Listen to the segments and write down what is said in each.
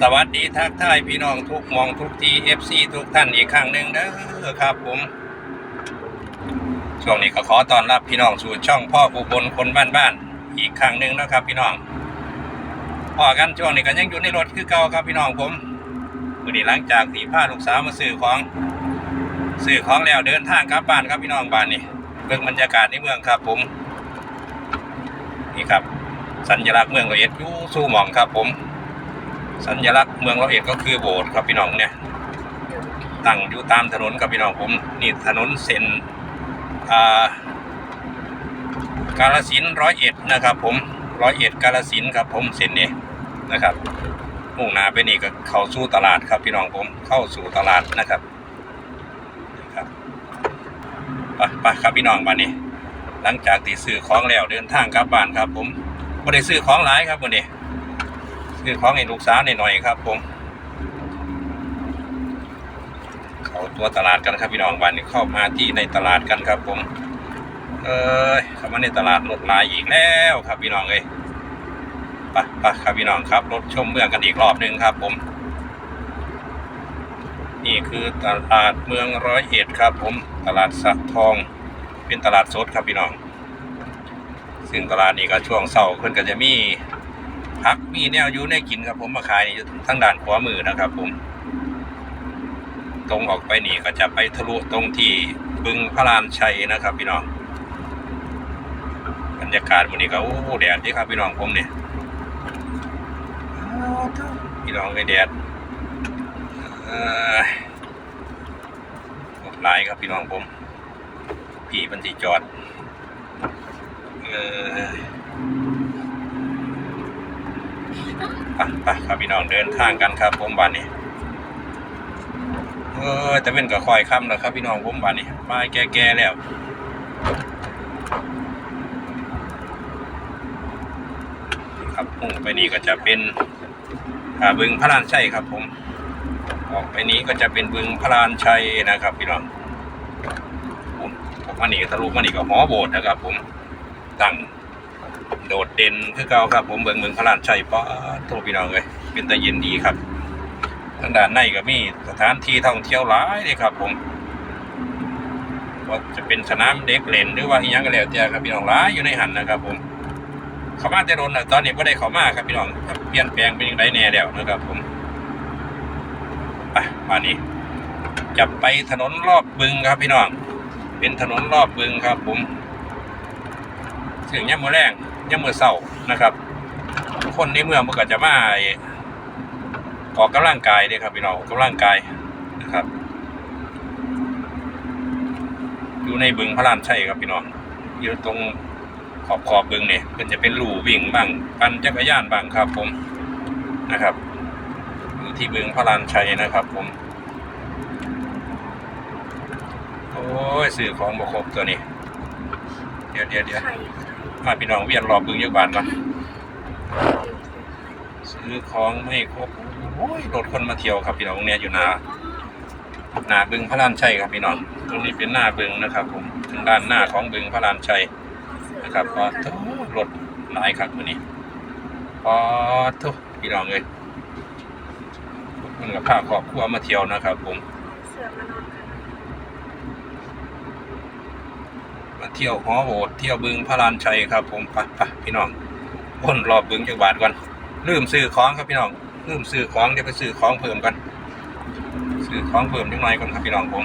สวัสดีทักทายพี่น้องทุกมองทุกทีเอฟซีทุกท่านอีกครั้งหนึ่งเด้อครับผม ช่วงนี้ก็ขอต้อนรับพี่น้องสู่ช่องพ่ออุบลคนบ้านๆอีกครั้งหนึ่งนะครับ พี่น้องพอกันช่วงนี้ก็ยังอยู่ในรถคือเก่าครับพี่น้องผมวันนี้หลังจากที่พาลูกสาวมาซื้อของซื้อของแล้วเดินทางกลับบ้านครับพี่น้องบ้านนี่เบิ่งบรรยากาศในเมืองครับผมนี่ครับ สัญลักษณ์เมืองร้อยเอ็ดยู่สู้หมองครับผม สัญลักษณ์เมืองร้อยเอ็ดก็คือโบสถ์ครับพี่น้องเนี่ยตั้งอยู่ตามถนนครับพี่น้องผมนี่ถนนเส้นอ่ากาลสินร้อยเอ็ดนะครับผมร้อยเอ็ดกาลสินครับผมเส้นนี้นะครับมุ่งหน้าไปนี่ก็เข้าสู่ตลาดครับพี่น้องผมเข้าสู่ตลาดนะครับครับไปไปครับพี่น้องบ้านนี้หลังจากที่ซื้อของแล้วเดินทางกลับบ้านครับ ผมไม่ได้ซื้อของหลายครับวันนี้ ซื้อของให้ลูกสาวหน่อยๆครับ ผม เขาตัวตลาดกันครับพี่น้องวันนี้เข้ามาที่ในตลาดกันครับ ผม เอ้ยเข้ามาในตลาดรถลายอีกแล้วครับพี่น้องเอ้ยไปไปครับพี่น้องครับ รถชมเมืองกันอีกรอบหนึ่งครับ ผม นี่คือตลาดเมืองร้อยเอ็ดครับ ผม ตลาดสะทอง เป็นตลาดสดครับพี่น้อง ซึ่งตลาดนี้ก็ช่วงเสาร์เพิ่นก็จะมี พักมีแนวอยู่ในกินครับผมมาขายอยู่ทางด้านขวามือนะครับ ผม ตรงออกไปนี่ก็จะไปทะลุตรงที่บึงพระลานชัยนะครับ พี่น้องบรรยากาศวันนี้ก็โอ้โหแดดดีครับพี่น้องผมเนี่ยพี่น้องไอแดดเอ่อรถหลายครับพี่น้องผมพี่บันทีจอด เออ ไปไปครับพี่น้องเดินทางกันครับผมบ้านนี้เออแต่เป็นก็คอยค่ำแล้วครับพี่น้องผมบ้านนี้มาแก่ๆแล้วครับมุ่งไปนี้ก็จะเป็นบึงพระลานชัยครับผม ออกไปนี้ก็จะเป็นบึงพระลานชัยนะครับ พี่น้องผมผมมานี่ทะลุมานี่ก็หอโบสถ์นะครับ ผมตั้ง โดดเด่นคือเก่าครับ ผมเบิ่งเบิ่งพระลานชัยป้าโทษพี่น้องเลยเป็นตะเย็นดีครับทางด้านในก็มีสถานที่ท่องเที่ยวหลายเลยครับ ผมว่าจะเป็นสนามเด็กเล่นหรือว่าอีหยังก็แล้วแต่ครับพี่น้องหลายอยู่ในหันนะครับ ผมเขามาแต่โดนนะตอนนี้ก็ได้เขามาครับพี่น้องเปลี่ยนแปลงเป็นยังไงแน่แล้วนะครับ ผมไปมานี้จะไปถนนรอบบึงครับพี่น้อง เป็นถนนรอบบึงครับ ผมถึงย่ำมือแรง ย่ำมือเศร้านะครับ คนในเมืองมันก็จะมาออกกำลังกายเด้ครับพี่น้องกกำลังกายนะครับ อยู่ในบึงพระรามชัยครับพี่น้องอยู่ตรงขอบขอบบึงเนี่ยมันจะเป็นหลู่วิ่งบ้างปั่นจักรยานบ้างครับผมนะครับอยู่ที่บึงพระลานชัยนะครับผมโอ้ยสื่อของบกครบตัวนี้ เดี๋ยวเดี๋ยวเดี๋ยวไข่มาพี่น้องเวียนรอบบึงเยักบานก่อนซื้อของไม่ครบโอ้ยรถคนมาเที่ยวครับพี่น้องเนี่ยอยู่หนาหนาบึงพระลานชัยครับพี่น้องตรงนี้เป็นหน้าบึงนะครับผมทางด้านหน้าของบึงพระลานชัยนะครับพอทุรถหลายครับวันนี้พอทุกพี่น้องเลยมันกับข้าครอบครัวมาเที่ยวนะครับผมเสือมานอนกัน มา เที่ยวหอโบสเที่ยวบึงพระลานชัยครับ ผมไปไปพี่น้องวนรอบบึงจักรบาทก่อนลืมซื้อของครับพี่น้องลืมซื้อของเดี๋ยวไปซื้อของเพิ่มกันซื้อของเพิ่มจังหน่อยก่อนครับพี่น้องผม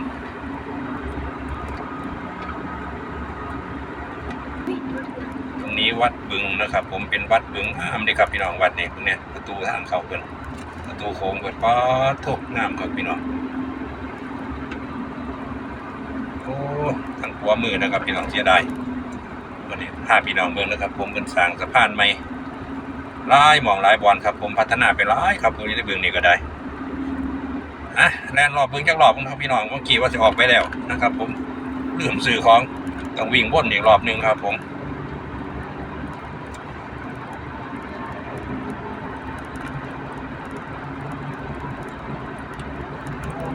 ตรงนี้วัดบึงนะครับ ผมเป็นวัดบึงอ้ามเลยครับพี่น้องวัดนี้ตรงเนี้ยประตูทางเข้าเพิ่นประตูโค้งเปิดป๊อดทุกงามครับพี่น้องโอ้ ทางขวามือนะครับพี่น้องเสียดายวันนี้พาพี่น้องเบิ่งนะครับ ผมเป็นสร้างสะพานใหม่หลายมองหลายบอลครับ ผมพัฒนาไปหลายครับผมอยู่เบิ่งนี้ก็ได้อะแล่นรอบเบิ่งจักรอบครับพี่น้องเมื่อกี้ว่าจะออกไปแล้วนะครับ ผมลืมซื้อของต้องวิ่งวนอีกรอบหนึ่งครับ ผม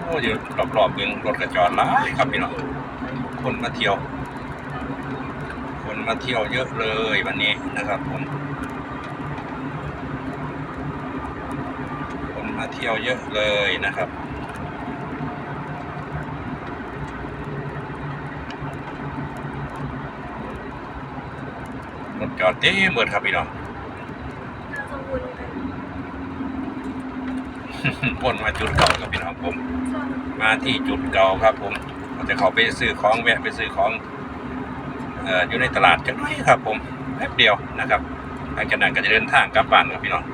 โอ้ยอยู่รอบๆเมืองรถกระจรหลายครับพี่น้อง คนมาเที่ยว คนมาเที่ยวเยอะเลยวันนี้นะครับผม คนมาเที่ยวเยอะเลยนะครับรถจอดเต็มหมดครับพี่น้องเราจะวนกันวนมาจุดเก่าครับพี่น้องผม มาที่จุดเก่าครับผม จะเขาไปซื้อของแวะไปซื้อของออยู่ในตลาดจังน้อยครับ ผมแป๊บเดียวนะครับหลังจากนั้นก็จะเดินทางกลับบ้านครับพี่น้อง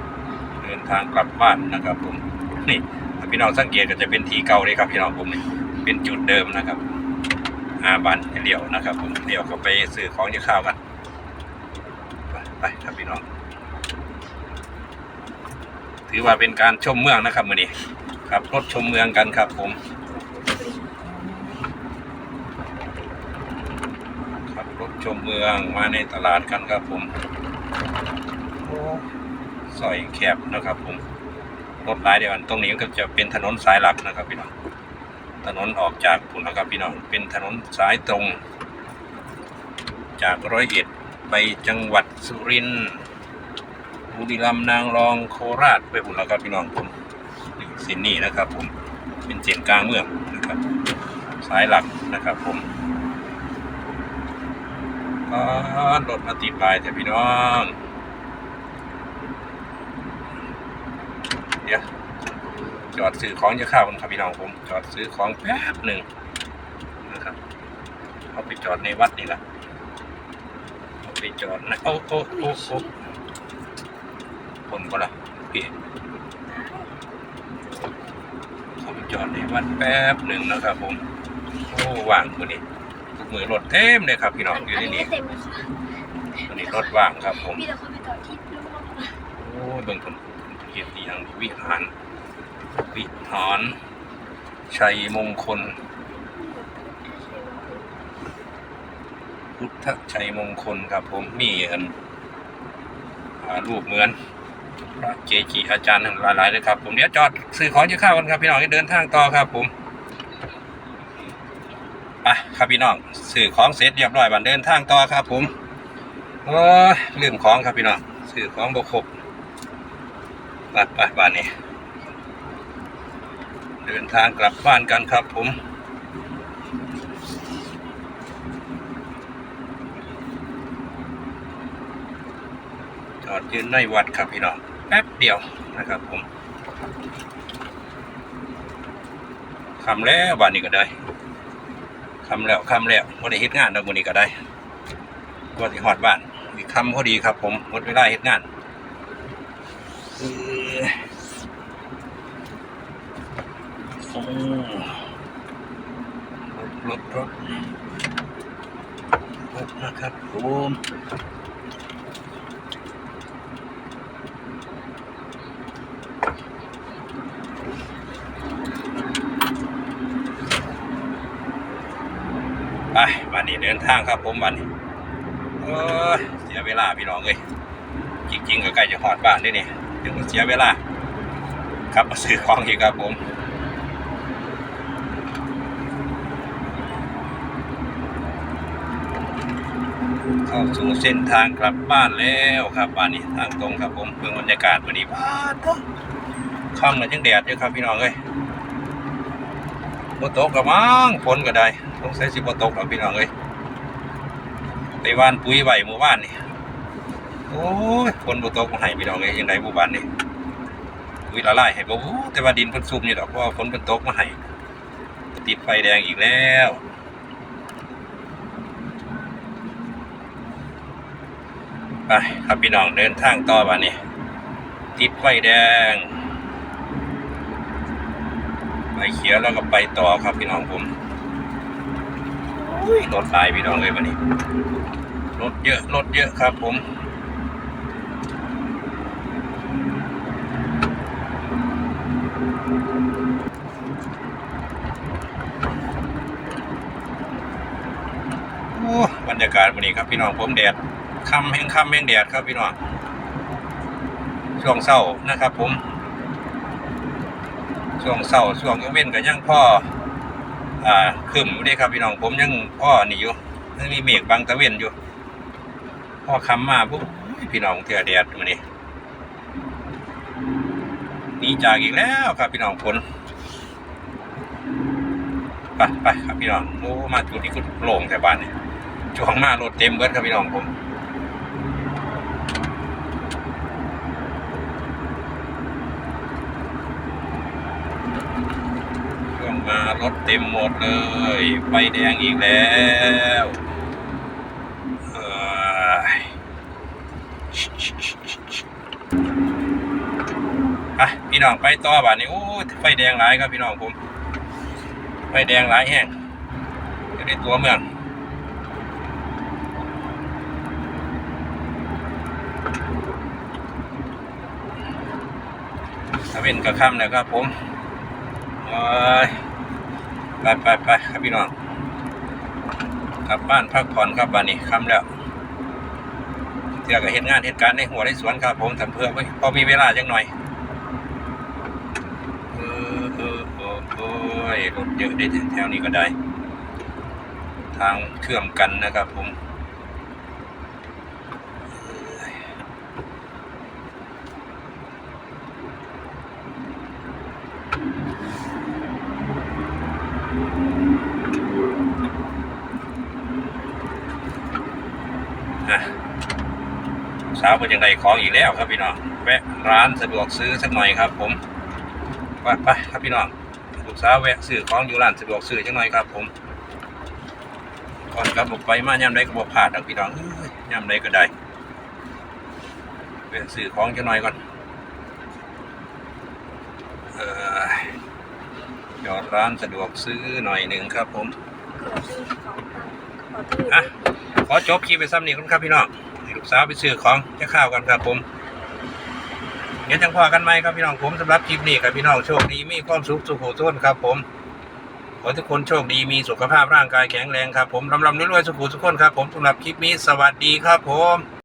เดินทางกลับบ้านนะครับ ผมนี่ถ้าพี่น้องสังเกตก็จะเป็นทีเก่าเลยครับพี่น้องผมนี่เป็นจุดเดิมนะครับอาบ้านเลี้ยวนะครับ ผมเลี้ยวเขาไปซื้อของที่ข้าวกันไปไปครับพี่น้อง ถือว่าเป็นการชมเมืองนะครับมื่อนี้ครับรถชมเมืองกันครับผมขับรถ ชมเมืองมาในตลาดกันครับผมซอยแคบนะครับผมรถหลายเดียวกันตรงนี้ก็จะเป็นถนนสายหลักนะครับพี่น้องถนนออกจากพุ่นนะครับพี่น้องเป็นถนนสายตรง จากร้อยเอ็ดไปจังหวัดสุรินทร์บุรีรัมย์นางรองโคราชไปหุ่นแล้วครับพี่น้องผมนี่สินนี่นะครับผมเป็นเส้นกลางเมืองนะครับ สายหลักนะครับผม รถมาติดปลายแต่พี่น้อง เดี๋ยว จอดซื้อของจะข้ากันครับพี่น้องผม จอดซื้อของแป๊บหนึ่งนะครับเอาไปจอดในวัดนี่แหละเอาไปจอดนะโอ้โอ้โอ้โอ้คนก็ละพี่เขาไปจอดในวัดแป๊บหนึ่งนะครับผม โอ้ว่างมือนี้ มือรถเต็มเลยครับพี่น้องอยู่อันในนี้นี้ไม่เต็มเลยค่ะวันนี้รถว่างครับผมมีแต่คนไปต่อที่ลูกน้องนะโอ้เบิ่งคนเกียรติอย่างวิหาร วิหาร ชัยมงคล พุทธชัยมงคลครับผมมีอันอ่ารูปเหมือนพระเกจิอาจารย์ทั้งหลายๆเลยครับ ผมเดี๋ยวจอดซื้อของจะเข้าวกันครับพี่น้องจะเดินทางต่อครับผม ไปครับพี่น้องซื้อของเสร็จเรียบร้อยบันเดินทางต่อครับ ผมโอ้ยลืมของครับพี่น้องซื้อของบกครบไปไปบ้านนี้ เดินทางกลับบ้านกันครับ ผมจอดยืนในวัดครับพี่น้องแป๊บเดียวนะครับผมคำแล้วบ้านนี้ก็ได้ คำแล้วคำแล้ววันนี้เฮ็ดงานแล้ววันนี้ก็ได้ก็สิหอดบ้านอีกคำพอดีครับ ผมหมดเวลาเฮ็ดงานเออโอ้รถรถรถรถนะครับผม วันนี้เดินทางครับผมวันนี้เออเสียเวลาพี่น้องเลยจริงๆก็ใกล้จะหอดบ้านนี่นี่ถึงเสียเวลา ครับมาซื้อของอีกครับผมเข้าสู่เส้นทางกลับบ้านแล้วครับบ้านนี้ทางตรงครับผมเบื้องบรรยากาศวันนี้บ้านเนาะค่ำเลยจังแดดเยอะครับพี่น้องเอ้ย ฝนตกกระมังฝนก็ได้สงสัยสิบ่ตกครับพี่น้องเอ้ยไปว่านปุ๋ยไว้เมื่อวานนี่โอ้ยฝนบ่ตกมาให้พี่น้องเอ้ยยังไงหมู่บ้านนี่ปุ๋ยละลายให้บ่แต่ว่าดินเพิ่นซุ่มอยู่ดอกเพราะฝนเพิ่นตกมาให้ติดไฟแดงอีกแล้วไปครับพี่น้องเดินทางต่อบ้านนี้ติดไฟแดง ไฟเขียวแล้วก็ไปต่อครับพี่น้องผมอุ้ยรถหลายพี่น้องเลยวันนี้รถเยอะรถเยอะครับผมโอ้บรรยากาศวันนี้ครับพี่น้องผมแดดค่ำแห่งค่ำแห่งแดดครับพี่น้องช่วงเศร้านะครับผม ช่วงเศร้าช่วงยังเว้นกับยังพ่ออ่าขึ้นอยู่นี่ครับพี่น้องผมยังพ่อหนีอยู่ยังมีเมฆบังตะเวนอยู่พ่อคำมาปุ๊บพี่น้องเถื่อแดดมานี่นี่นีจากอีกแล้วครับพี่น้องฝนไปไปครับพี่น้องโอ้มาจุดนี้ก็โล่งแต่บ้านเนี่ยช่วงมารถเต็มเบิดครับพี่น้องผม ช่วง มารถเต็มหมดเลยไฟแดงอีกแล้วอะพี่น้องไปต่อบ้านี้โอ้ไฟแดงหลายครับพี่น้องผมไฟแดงหลายแห้งอยู่ในตัวเมืองถ้าเป็นกระค่ำแล้วครับผมโอ้ย ไปไปไปครับพี่น้องกลับบ้านพักผ่อนครับบ้านนี้ค่ำแล้วเที่ยวกับเหตุงานเหตุการณ์ในหัวในสวนครับผมทำเพื่อไว้พอมีเวลาจังหน่อยเออเออเออโอ้ยรถเยอะได้แถวนี้ก็ได้ ทางเชื่อมกันนะครับผม สาวเป็นยังไงของอีกแล้วครับพี่น้องแวะร้านสะดวกซื้อสักหน่อยครับ ผมไปไปครับพี่น้องลูกสาวแวะซื้อของอยู่ร้านสะดวกซื้อสักหน่อยครับ ผมก่อนกลับออกไปมาย่ำใดก็บอกผ่าดนะพี่น้องย่ำใดก็ได้แวะซื้อของจะหน่อยก่อนเออจอดร้านสะดวกซื้อหน่อยหนึ่งครับผมข อซื้อของกันขอตื้ออะขอจบคลิปไปซ้ำนี่ครับพี่น้องให้ลูกสาวไปซื้อของจะข้าวกันครับผมเดี๋ยวจังพอกันไหมครับพี่น้องผมสำหรับคลิปนี้ครับพี่น้องโชคดีมีความสุขสุขโขทุนครับ ผมขอทุกคนโชคดีมีสุขภาพร่างกายแข็งแรงครับผมลำลำรวยๆสุขุสุขคนครับผมสำหรับคลิปนี้สวัสดีครับผม